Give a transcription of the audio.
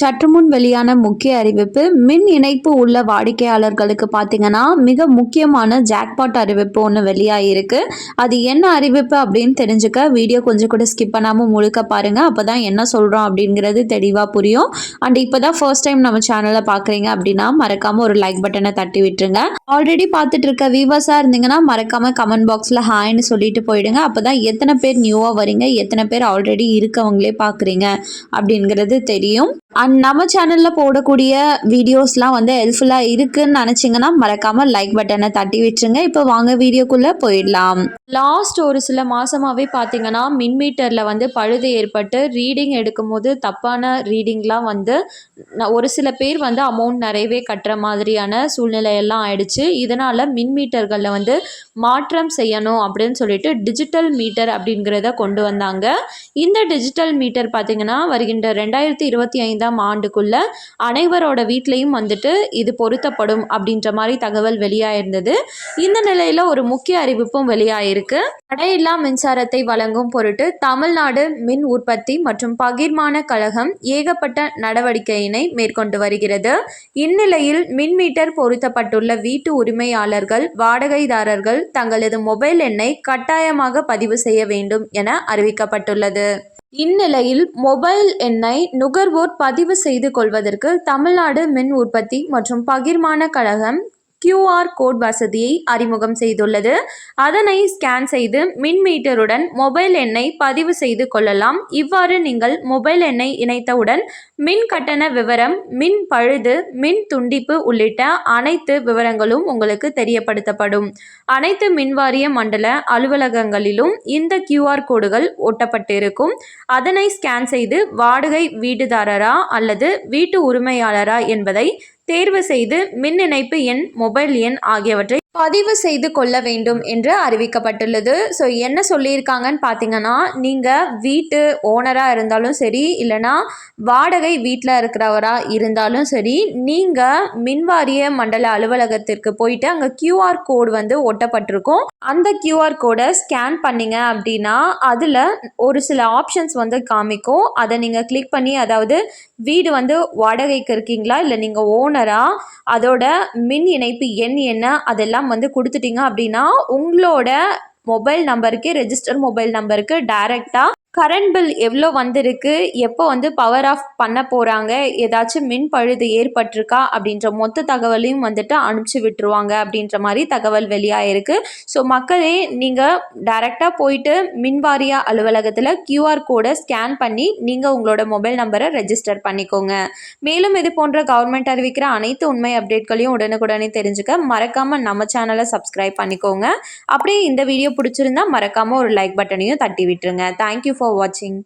சற்று முன் வெளியான முக்கிய அறிவிப்பு மின் இணைப்பு உள்ள வாடிக்கையாளர்களுக்கு பார்த்தீங்கன்னா மிக முக்கியமான ஜாக்பாட் அறிவிப்பு ஒன்று வெளியாகிருக்கு அது என்ன அறிவிப்பு அப்படின்னு தெரிஞ்சுக்க வீடியோ கொஞ்சம் கூட ஸ்கிப் பண்ணாமல் முழுக்க பாருங்கள் அப்போ தான் என்ன சொல்கிறோம் அப்படிங்கிறது தெளிவாக புரியும். அண்ட் இப்போ தான் ஃபர்ஸ்ட் டைம் நம்ம சேனலை பார்க்குறீங்க அப்படின்னா மறக்காமல் ஒரு லைக் பட்டனை தட்டி விட்டுருங்க. ஆல்ரெடி பார்த்துட்டு இருக்க வியூவர்ஸாக இருந்தீங்கன்னா மறக்காமல் கமெண்ட் பாக்ஸில் ஹாய்னு சொல்லிட்டு போயிடுங்க. அப்போ தான் எத்தனை பேர் நியூவாக வரீங்க எத்தனை பேர் ஆல்ரெடி இருக்கவங்களே பார்க்குறீங்க அப்படிங்கிறது தெரியும். அண்ட் நம்ம சேனலில் போடக்கூடிய வீடியோஸ்லாம் வந்து ஹெல்ப்ஃபுல்லாக இருக்குன்னு நினச்சிங்கன்னா மறக்காமல் லைக் பட்டனை தட்டி விட்டுருங்க. இப்போ வாங்க வீடியோக்குள்ளே போயிடலாம். லாஸ்ட் ஒரு சில மாதமாகவே பார்த்தீங்கன்னா மின் மீட்டரில் வந்து பழுது ஏற்பட்டு ரீடிங் எடுக்கும்போது தப்பான ரீடிங்லாம் வந்து ஒரு சில பேர் வந்து அமௌண்ட் நிறையவே கட்டுற மாதிரியான சூழ்நிலையெல்லாம் ஆயிடுச்சு. இதனால் மின் மீட்டர்களில் வந்து மாற்றம் செய்யணும் அப்படின்னு சொல்லிட்டு டிஜிட்டல் மீட்டர் அப்படிங்கிறத கொண்டு வந்தாங்க. இந்த டிஜிட்டல் மீட்டர் பார்த்திங்கன்னா வருகின்ற ரெண்டாயிரத்தி இருபத்தி ஐந்தாம் ஆண்டுக்குள்ள அனைவரோட வீட்லேயும் வந்துட்டு இது பொருத்தப்படும் அப்படின்ற மாதிரி தகவல் வெளியாயிருந்தது. இந்த நிலையில் ஒரு முக்கிய அறிவிப்பும் வெளியாயிருக்கு. தடையில்லா மின்சாரத்தை வழங்கும் பொருட்டு தமிழ்நாடு மின் உற்பத்தி மற்றும் பகிர்மான கழகம் ஏகப்பட்ட நடவடிக்கையினை மேற்கொண்டு வருகிறது. இந்நிலையில் மின் மீட்டர் பொருத்தப்பட்டுள்ள வீட்டு உரிமையாளர்கள் வாடகைதாரர்கள் தங்களது மொபைல் எண்ணை கட்டாயமாக பதிவு செய்ய வேண்டும் என அறிவிக்கப்பட்டுள்ளது. இந்நிலையில் மொபைல் எண்ணை நுகர்வோர் பதிவு செய்து கொள்வதற்கு தமிழ்நாடு மின் உற்பத்தி மற்றும் பகிர்மான கழகம் கியூஆர் கோட் வசதியை அறிமுகம் செய்துள்ளது. அதனை ஸ்கேன் செய்து மின் மீட்டருடன் மொபைல் எண்ணை பதிவு செய்து கொள்ளலாம். இவ்வாறு நீங்கள் மொபைல் எண்ணை இணைத்தவுடன் மின் கட்டண விவரம் மின் பழுது மின் துண்டிப்பு உள்ளிட்ட அனைத்து விவரங்களும் உங்களுக்கு தெரியப்படுத்தப்படும். அனைத்து மின்வாரிய மண்டல அலுவலகங்களிலும் இந்த கியூஆர் கோடுகள் ஒட்டப்பட்டிருக்கும். அதனை ஸ்கேன் செய்து வாடகை வீடுதாரரா அல்லது வீட்டு உரிமையாளரா என்பதை தேர்வு செய்து மின் இணைப்பு எண் மொபைல் எண் ஆகியவற்றை பதிவு செய்து கொள்ள வேண்டும் என்று அறிவிக்கப்பட்டுள்ளது. ஸோ என்ன சொல்லியிருக்காங்கன்னு பார்த்தீங்கன்னா நீங்கள் வீட்டு ஓனராக இருந்தாலும் சரி இல்லைனா வாடகை வீட்டில் இருக்கிறவராக இருந்தாலும் சரி நீங்கள் மின்வாரிய மண்டல அலுவலகத்திற்கு போயிட்டு அங்கே கியூஆர் கோடு வந்து ஒட்டப்பட்டிருக்கும். அந்த கியூஆர் கோடை ஸ்கேன் பண்ணிங்க அப்படின்னா அதில் ஒரு சில ஆப்ஷன்ஸ் வந்து காமிக்கும். அதை நீங்கள் கிளிக் பண்ணி அதாவது வீடு வந்து வாடகைக்கு இருக்கீங்களா இல்லை நீங்கள் ஓனரா அதோட மின் இணைப்பு எண் என்ன அதெல்லாம் வந்து கொடுத்துட்டீங்க அப்படின்னா உங்களோட மொபைல் நம்பருக்கு ரெஜிஸ்டர் மொபைல் நம்பருக்கு டைரெக்டாக கரண்ட் பில் எவ்வளோ வந்திருக்கு? எப்போ வந்து பவர் ஆஃப் பண்ண போகிறாங்க ஏதாச்சும் மின் பழுது ஏற்பட்டிருக்கா? அப்படின்ற மொத்த தகவலையும் வந்துட்டு அனுப்பிச்சி விட்டுருவாங்க அப்படின்ற மாதிரி தகவல் வெளியாகிருக்கு ஸோ மக்களே நீங்கள் டைரெக்டாக போயிட்டு மின்வாரிய அலுவலகத்தில் கியூஆர் கோடை ஸ்கேன் பண்ணி நீங்கள் உங்களோட மொபைல் நம்பரை ரெஜிஸ்டர் பண்ணிக்கோங்க. மேலும் இது போன்ற கவர்மெண்ட் அறிவிக்கிற அனைத்து உண்மை அப்டேட்களையும் உடனுக்குடனே தெரிஞ்சுக்க மறக்காமல் நம்ம சேனலை சப்ஸ்கிரைப் பண்ணிக்கோங்க. அப்படியே இந்த வீடியோ பிடிச்சிருந்தா மறக்காமல் ஒரு லைக் பட்டனையும் தட்டி விட்டுருங்க. Thank you for watching.